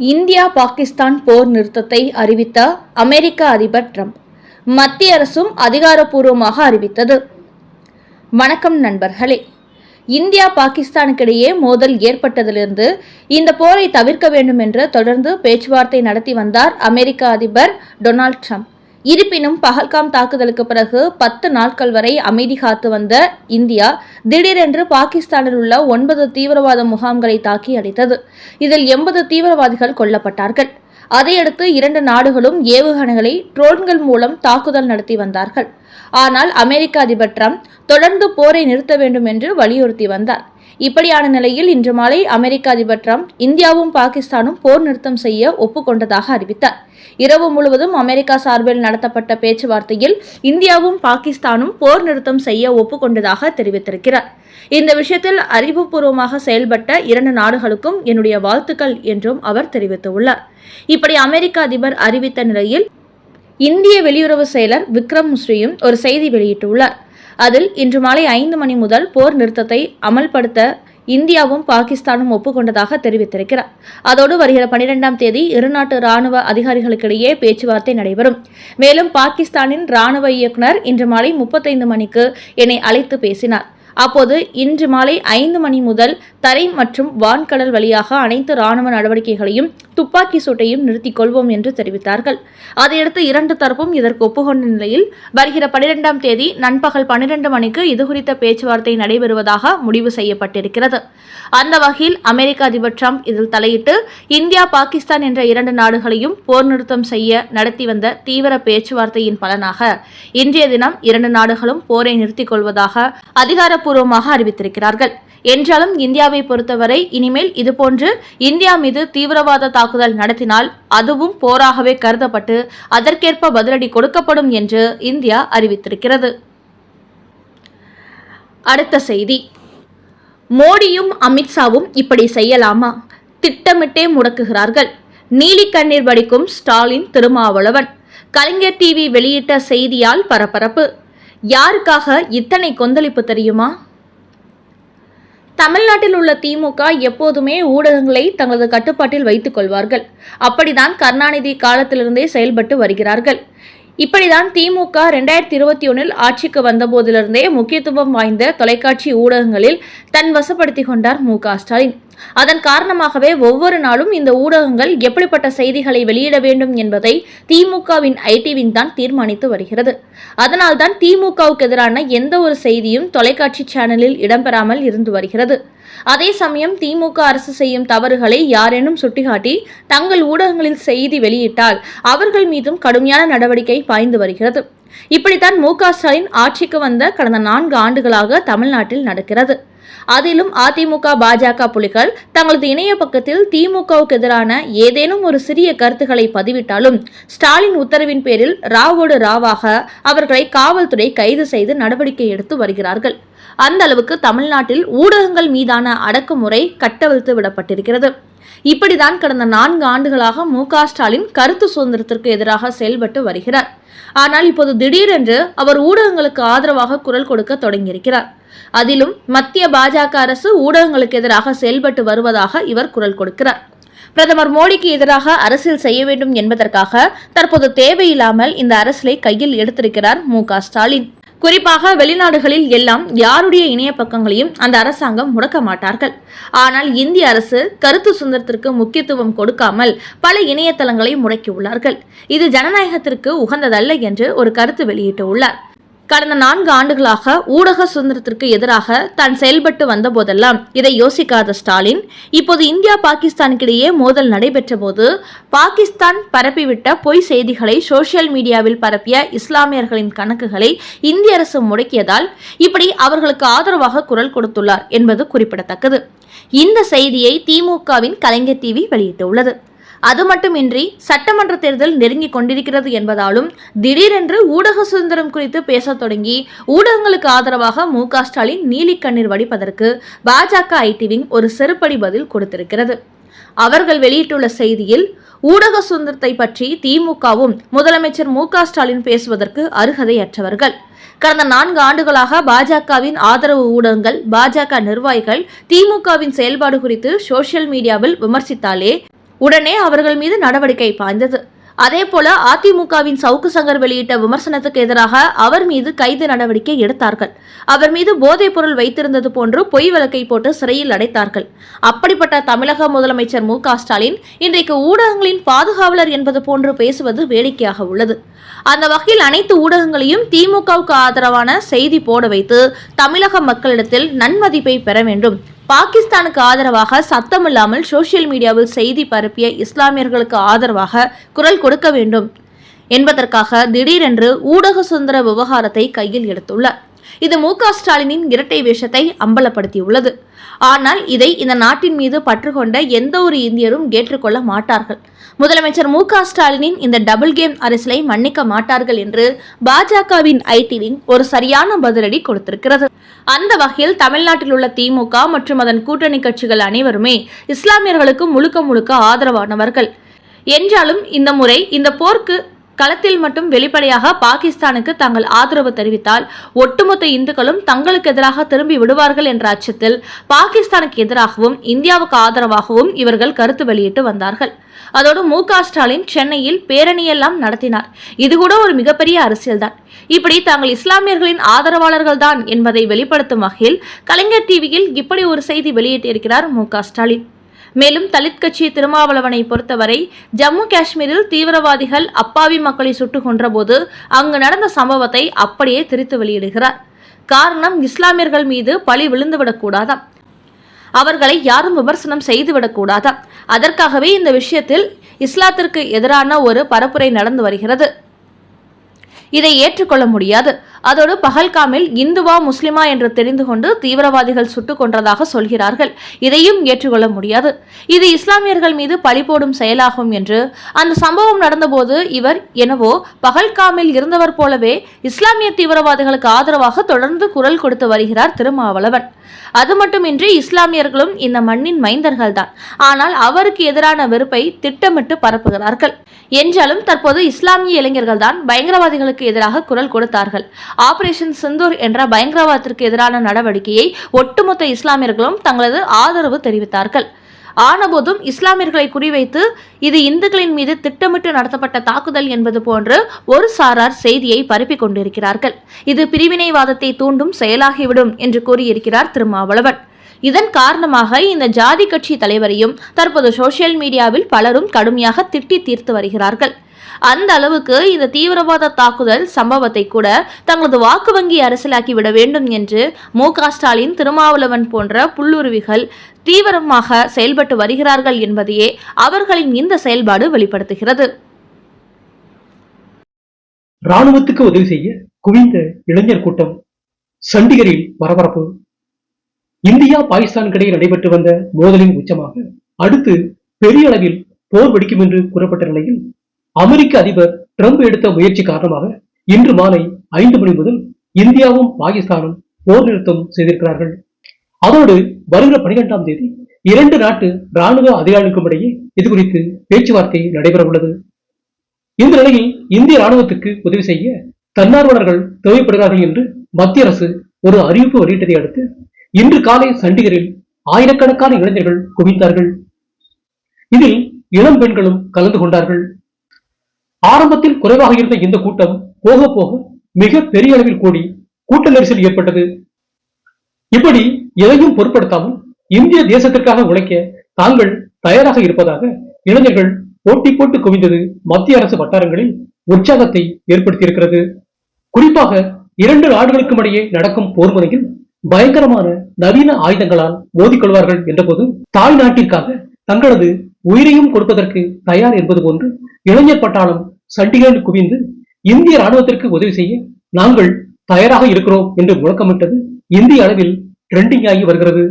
India Pakistan போர் நிறுத்தத்தை அறிவித்த அமெரிக்க அதிபர் ட்ரம்ப். மத்திய அரசும் அதிகாரப்பூர்வமாக அறிவித்தது. வணக்கம் நண்பர்களே. இந்தியா பாகிஸ்தானுக்கிடையே மோதல் ஏற்பட்டதிலிருந்து இந்த போரை தவிர்க்க வேண்டும் என்று தொடர்ந்து பேச்சுவார்த்தை நடத்தி வந்தார் அமெரிக்க அதிபர் டொனால்ட் ட்ரம்ப். இருப்பினும் பஹல்காம் தாக்குதலுக்கு பிறகு பத்து நாட்கள் வரை அமைதி காத்து வந்த இந்தியா திடீரென்று பாகிஸ்தானில் உள்ள ஒன்பது தீவிரவாத முகாம்களை தாக்கி அடித்தது. இதில் எண்பது தீவிரவாதிகள் கொல்லப்பட்டார்கள். அதையடுத்து இரண்டு நாடுகளும் ஏவுகணைகளை ட்ரோன்கள் மூலம் தாக்குதல் நடத்தி வந்தார்கள். ஆனால் அமெரிக்க அதிபர் ட்ரம்ப் தொடர்ந்து போரை நிறுத்த வேண்டும் என்று வலியுறுத்தி வந்தார். இப்படியான நிலையில் இன்று மாலை அமெரிக்க அதிபர் ட்ரம்ப் இந்தியாவும் பாகிஸ்தானும் போர் நிறுத்தம் செய்ய ஒப்புக்கொண்டதாக அறிவித்தார். இரவு முழுவதும் அமெரிக்கா சார்பில் நடத்தப்பட்ட பேச்சுவார்த்தையில் இந்தியாவும் பாகிஸ்தானும் போர் நிறுத்தம் செய்ய ஒப்புக்கொண்டதாக தெரிவித்திருக்கிறார். இந்த விஷயத்தில் அறிவுபூர்வமாக செயல்பட்ட இரண்டு நாடுகளுக்கும் என்னுடைய வாழ்த்துக்கள் என்றும் அவர் தெரிவித்துள்ளார். இப்படி அமெரிக்க அதிபர் அறிவித்த நிலையில் இந்திய வெளியுறவு செயலர் விக்ரம் முஸ்ரியும் ஒரு செய்தி வெளியிட்டுள்ளார். அதில் இன்று மாலை ஐந்து மணி முதல் போர் நிறுத்தத்தை அமல்படுத்த இந்தியாவும் பாகிஸ்தானும் ஒப்புக்கொண்டதாக தெரிவித்திருக்கிறார். அதோடு வருகிற பனிரெண்டாம் தேதி இருநாட்டு ராணுவ அதிகாரிகளுக்கிடையே பேச்சுவார்த்தை நடைபெறும். மேலும் பாகிஸ்தானின் ராணுவ இயக்குநர் இன்று மாலை முப்பத்தைந்து மணிக்கு என்னை அழைத்து பேசினார். அப்போது இன்று மாலை ஐந்து மணி முதல் தரை மற்றும் வான்கடல் வழியாக அனைத்து ராணுவ நடவடிக்கைகளையும் துப்பாக்கி சூட்டையும் நிறுத்திக் கொள்வோம் என்று தெரிவித்தார்கள். அதையடுத்து இரண்டு தரப்பும் இதற்கு ஒப்புக்கொண்ட நிலையில் வருகிற பனிரெண்டாம் தேதி நண்பகல் பனிரெண்டு மணிக்கு இதுகுறித்த பேச்சுவார்த்தை நடைபெறுவதாக முடிவு செய்யப்பட்டிருக்கிறது. அந்த வகையில் அமெரிக்க அதிபர் ட்ரம்ப் இதில் தலையிட்டு இந்தியா பாகிஸ்தான் என்ற இரண்டு நாடுகளையும் போர் நிறுத்தம் செய்ய நடத்தி வந்த தீவிர பேச்சுவார்த்தையின் பலனாக இன்றைய தினம் இரண்டு நாடுகளும் போரை நிறுத்திக் கொள்வதாக அதிகார அதிகாரப்பூர்வமாக அறிவித்திருக்கிறார்கள். என்றாலும் இந்தியாவை பொறுத்தவரை இனிமேல் இதுபோன்று இந்தியா மீது தீவிரவாத தாக்குதல் நடத்தினால் அதுவும் போராகவே கருதப்பட்டு அதற்கேற்ப பதிலடி கொடுக்கப்படும் என்று இந்தியா அறிவித்திருக்கிறது. அடுத்த செய்தி. மோடியும் அமித்ஷாவும் இப்படி செய்யலாமா? திட்டமிட்டே முடக்குகிறார்கள். நீலி கண்ணீர் வடிக்கும் ஸ்டாலின் திருமாவளவன். கலைஞர் டிவி வெளியிட்ட செய்தியால் பரபரப்பு. யாருக்காக இத்தனை கொந்தளிப்பு தெரியுமா? தமிழ்நாட்டில் உள்ள திமுக எப்போதுமே ஊடகங்களை தங்களது கட்டுப்பாட்டில் வைத்துக் கொள்வார்கள். அப்படிதான் கருணாநிதி காலத்திலிருந்தே செயல்பட்டு வருகிறார்கள். இப்படிதான் திமுக ரெண்டாயிரத்தி இருபத்தி ஒன்றில் ஆட்சிக்கு வந்தபோதிலிருந்தே முக்கியத்துவம் வாய்ந்த தொலைக்காட்சி ஊடகங்களில் தன் வசப்படுத்தி கொண்டார் மு ஸ்டாலின். அதன் காரணமாகவே ஒவ்வொரு நாளும் இந்த ஊடகங்கள் எப்படிப்பட்ட செய்திகளை வெளியிட வேண்டும் என்பதை திமுகவின் ஐடிவின் தான் தீர்மானித்து வருகிறது. அதனால்தான் திமுகவுக்கு எதிரான எந்த ஒரு செய்தியும் தொலைக்காட்சி சேனலில் இடம்பெறாமல் இருந்து வருகிறது. அதே சமயம் திமுக அரசு செய்யும் தவறுகளை யாரேனும் சுட்டிக்காட்டி தங்கள் ஊடகங்களில் செய்தி வெளியிட்டால் அவர்கள் மீதும் கடுமையான நடவடிக்கை பாய்ந்து வருகிறது. இப்படித்தான் மு ஸ்டாலின் ஆட்சிக்கு வந்த கடந்த நான்கு ஆண்டுகளாக தமிழ்நாட்டில் நடக்கிறது. அதிலும் அதிமுக பாஜக புலிகள் தங்களது இணைய பக்கத்தில் திமுகவுக்கு எதிரான ஏதேனும் ஒரு சிறிய கருத்துக்களை பதிவிட்டாலும் ஸ்டாலின் உத்தரவின் பேரில் ராவோடு ராவாக அவர்களை காவல்துறை கைது செய்து நடவடிக்கை எடுத்து வருகிறார்கள். அந்த அளவுக்கு தமிழ்நாட்டில் ஊடகங்கள் மீதான அடக்குமுறை கட்டவிழ்த்து விடப்பட்டிருக்கிறது. இப்படிதான் கடந்த நான்கு ஆண்டுகளாக மு ஸ்டாலின் கருத்து சுதந்திரத்திற்கு எதிராக செயல்பட்டு வருகிறார். ஆனால் இப்போது திடீரென்று அவர் ஊடகங்களுக்கு ஆதரவாக குரல் கொடுக்க தொடங்கியிருக்கிறார். அதிலும் மத்திய பாஜக அரசு ஊடகங்களுக்கு எதிராக செயல்பட்டு வருவதாக இவர் குரல் கொடுக்கிறார். பிரதமர் மோடிக்கு எதிராக அரசியல் செய்ய வேண்டும் என்பதற்காக தற்போது தேவையில்லாமல் இந்த அரசியலை கையில் எடுத்திருக்கிறார் மு ஸ்டாலின். குறிப்பாக வெளிநாடுகளில் எல்லாம் யாருடைய இணைய பக்கங்களையும் அந்த அரசாங்கம் முடக்க மாட்டார்கள். ஆனால் இந்திய அரசு கருத்து சுதந்திரத்திற்கு முக்கியத்துவம் கொடுக்காமல் பல இணையதளங்களை முடக்கியுள்ளார்கள். இது ஜனநாயகத்திற்கு உகந்ததல்ல என்று ஒரு கருத்து வெளியிட்டுள்ளார். கடந்த நான்கு ஆண்டுகளாக ஊடக சுதந்திரத்திற்கு எதிராக தான் செயல்பட்டு வந்த போதெல்லாம் இதை யோசிக்காத ஸ்டாலின் இப்போது இந்தியா பாகிஸ்தானுக்கிடையே மோதல் நடைபெற்ற போது பாகிஸ்தான் பரப்பிவிட்ட பொய் செய்திகளை சோசியல் மீடியாவில் பரப்பிய இஸ்லாமியர்களின் கணக்குகளை இந்திய அரசு முடக்கியதால் இப்படி அவர்களுக்கு ஆதரவாக குரல் கொடுத்துள்ளார் என்பது குறிப்பிடத்தக்கது. இந்த செய்தியை திமுகவின் கலைஞர் டிவி வெளியிட்டுள்ளது. அது மட்டுமின்றி சட்டமன்ற தேர்தல் நெருங்கிக் கொண்டிருக்கிறது என்பதாலும் திடீரென்று ஊடக சுதந்திரம் குறித்து பேசத் தொடங்கி ஊடகங்களுக்கு ஆதரவாக மு ஸ்டாலின் நீலி கண்ணீர் வடிப்பதற்கு பாஜக ஐடிவிங் ஒரு செருப்படி பதில் கொடுத்திருக்கிறது. அவர்கள் வெளியிட்டுள்ள செய்தியில் ஊடக சுதந்திரத்தை பற்றி திமுகவும் முதலமைச்சர் மு ஸ்டாலின் பேசுவதற்கு அருகதையற்றவர்கள். கடந்த நான்கு ஆண்டுகளாக பாஜகவின் ஆதரவு ஊடகங்கள் பாஜக நிர்வாகிகள் திமுகவின் செயல்பாடு குறித்து சோசியல் மீடியாவில் விமர்சித்தாலே உடனே அவர்கள் மீது நடவடிக்கை பாய்ந்தது. அதேபோல அதிமுகவின் சவுக்கு சங்கர் வெளியிட்ட விமர்சனத்துக்கு எதிராக அவர் மீது கைது நடவடிக்கை எடுத்தார்கள். அவர் மீது போதைப் பொருள் வைத்திருந்தது போன்று பொய் வழக்கை போட்டு சிறையில் அடைத்தார்கள். அப்படிப்பட்ட தமிழக முதலமைச்சர் மு. ஸ்டாலின் இன்றைக்கு ஊடகங்களின் பாதுகாவலர் என்பது போன்று பேசுவது வேடிக்கையாக உள்ளது. அந்த வகையில் அனைத்து ஊடகங்களையும் திமுகவுக்கு ஆதரவான செய்தி போட வைத்து தமிழக மக்களிடத்தில் நன்மதிப்பை பெற வேண்டும். பாகிஸ்தானுக்கு ஆதரவாக சத்தமில்லாமல் சோஷியல் மீடியாவில் செய்தி பரப்பிய இஸ்லாமியர்களுக்கு ஆதரவாக குரல் கொடுக்க வேண்டும் என்பதற்காக திடீரென்று ஊடக சுதந்திர விவகாரத்தை கையில் எடுத்துள்ளார். இது மு ஸ்டாலினின் இரட்டை வேஷத்தை அம்பலப்படுத்தியுள்ளது. ஆனால் இதை இந்த நாட்டின் மீது பற்று கொண்ட எந்த ஒரு இந்தியரும் ஏற்றுக்கொள்ள மாட்டார்கள். முதலமைச்சர் மு க ஸ்டாலினின் இந்த டபுள் கேம் அரசியலை மன்னிக்க மாட்டார்கள் என்று பாஜகவின் ஐடி விங் ஒரு சரியான பதிலடி கொடுத்திருக்கிறது. அந்த வகையில் தமிழ்நாட்டில் உள்ள திமுக மற்றும் அதன் கூட்டணி கட்சிகள் அனைவருமே இஸ்லாமியர்களுக்கு முழுக்க முழுக்க ஆதரவானவர்கள். என்றாலும் இந்த முறை இந்த போருக்கு களத்தில் மட்டும் வெளிப்படையாக பாகிஸ்தானுக்கு தாங்கள் ஆதரவு தெரிவித்தால் ஒட்டுமொத்த இந்துக்களும் தங்களுக்கு எதிராக திரும்பி விடுவார்கள் என்ற அச்சத்தில் பாகிஸ்தானுக்கு எதிராகவும் இந்தியாவுக்கு ஆதரவாகவும் இவர்கள் கருத்து வெளியிட்டு வந்தார்கள். அதோடு மு க ஸ்டாலின் சென்னையில் பேரணியெல்லாம் நடத்தினார். இது கூட ஒரு மிகப்பெரிய அரசியல்தான். இப்படி தாங்கள் இஸ்லாமியர்களின் ஆதரவாளர்கள் தான் என்பதை வெளிப்படுத்தும் வகையில் கலைஞர் டிவியில் இப்படி ஒரு செய்தி வெளியிட்டிருக்கிறார் மு க ஸ்டாலின். மேலும் தலித் கட்சி திருமாவளவனை பொறுத்தவரை ஜம்மு காஷ்மீரில் தீவிரவாதிகள் அப்பாவி மக்களை சுட்டுக் கொன்றபோது அங்கு நடந்த சம்பவத்தை அப்படியே திரித்து வெளியிடுகிறார். காரணம் இஸ்லாமியர்கள் மீது பழி விழுந்துவிடக்கூடாதாம் அவர்களை யாரும் விமர்சனம் செய்துவிடக்கூடாதாம் அதற்காகவே இந்த விஷயத்தில் இஸ்லாத்திற்கு எதிரான ஒரு பரப்புரை நடந்து வருகிறது. இதை ஏற்றுக்கொள்ள முடியாது. அதோடு பகல்காமில் இந்துவா முஸ்லிமா என்று தெரிந்து கொண்டு தீவிரவாதிகள் சுட்டுக் கொன்றதாக சொல்கிறார்கள். இதையும் ஏற்றுக்கொள்ள முடியாது. இது இஸ்லாமியர்கள் மீது பழி போடும் செயலாகும் என்று அந்த சம்பவம் நடந்தபோது இவர் எனவோ பகல்காமில் இருந்தவர் போலவே இஸ்லாமிய தீவிரவாதிகளுக்கு ஆதரவாக தொடர்ந்து குரல் கொடுத்து வருகிறார் திருமாவளவன். அது மட்டுமின்றி இஸ்லாமியர்களும் இந்த மண்ணின் மைந்தர்கள்தான். ஆனால் அவருக்கு எதிரான வெறுப்பை திட்டமிட்டு பரப்புகிறார்கள். என்றாலும் தற்போது இஸ்லாமிய இளைஞர்கள் தான் பயங்கரவாதிகளுக்கு எதிராக குரல் கொடுத்தார்கள். ஆபரேஷன் சிந்தூர் என்ற பயங்கரவாதத்திற்கு எதிரான நடவடிக்கையை ஒட்டுமொத்த இஸ்லாமியர்களும் தங்களது ஆதரவு தெரிவித்தார்கள். ஆனபோதும் இஸ்லாமியர்களை குறிவைத்து இது இந்துக்களின் மீது திட்டமிட்டு நடத்தப்பட்ட தாக்குதல் என்பது போன்று ஒரு சாரார் செய்தியை பரப்பிக் கொண்டிருக்கிறார்கள். இது பிரிவினைவாதத்தை தூண்டும் செயலாகிவிடும் என்று கூறியிருக்கிறார் திருமாவளவன். இதன் காரணமாக இந்த ஜாதி கட்சி தலைவரையும் தற்போது சோசியல் மீடியாவில் பலரும் கடுமையாக திட்டி தீர்த்து வருகிறார்கள். அந்த அளவுக்கு இந்த தீவிரவாத தாக்குதல் சம்பவத்தை கூட தங்களது வாக்கு வங்கி அரசியலாக்கி விட வேண்டும் என்று மு ஸ்டாலின் திருமாவளவன் போன்ற புல்லுருவிகள் தீவிரமாக செயல்பட்டு வருகிறார்கள் என்பதையே அவர்களின் இந்த செயல்பாடு வெளிப்படுத்துகிறது. ராணுவத்துக்கு உதவி செய்ய குவிந்த இளைஞர் கூட்டம் சண்டிகரில் பரபரப்பு. இந்தியா பாகிஸ்தான் இடையே நடைபெற்று வந்த மோதலின் உச்சமாக அடுத்து பெரிய அளவில் போர் வெடிக்கும் என்று கூறப்பட்ட நிலையில் அமெரிக்க அதிபர் ட்ரம்ப் எடுத்த முயற்சி காரணமாக இன்று மாலை ஐந்து மணி முதல் இந்தியாவும் பாகிஸ்தானும் போர் நிறுத்தம் செய்திருக்கிறார்கள். அதோடு வருகிற பனிரெண்டாம் தேதி இரண்டு நாட்டு ராணுவ அதிகாரிகளுக்கும் இடையே இது குறித்து பேச்சுவார்த்தை நடைபெற உள்ளது இந்த நிலையில் இந்திய ராணுவத்துக்கு உதவி செய்ய தன்னார்வலர்கள் தேவைப்படுகிறார்கள் என்று மத்திய அரசு ஒரு அறிவிப்பு வெளியிட்டதை அடுத்து இன்று காலை சண்டிகரில் ஆயிரக்கணக்கான இளைஞர்கள் குவிந்தார்கள். இதில் இளம் பெண்களும் கலந்து கொண்டார்கள். ஆரம்பத்தில் குறைவாக இருந்த இந்த கூட்டம் போக போக மிக பெரிய அளவில் கூடி கூட்ட நெரிசல் ஏற்பட்டது. இப்படி எதையும் பொருட்படுத்தாமல் இந்திய தேசத்திற்காக உழைக்க தாங்கள் தயாராக இருப்பதாக இளைஞர்கள் போட்டி போட்டு குவிந்தது மத்திய அரசு வட்டாரங்களில் உற்சாகத்தை ஏற்படுத்தியிருக்கிறது. குறிப்பாக இரண்டு நாடுகளுக்கும் இடையே நடக்கும் போர் முறையில் பயங்கரமான நவீன ஆயுதங்களால் மோதிக்கொள்வார்கள் என்றபோது தாய் நாட்டிற்காக தங்களது உயிரையும் கொடுப்பதற்கு தயார் என்பது போன்று இளைஞர் பட்டாளம் சண்டிகரில் குவிந்து இந்திய ராணுவத்திற்கு உதவி செய்ய நாங்கள் தயாராக இருக்கிறோம் என்று முழக்கமிட்டது இந்திய அளவில் ட்ரெண்டிங் ஆகி வருகிறது.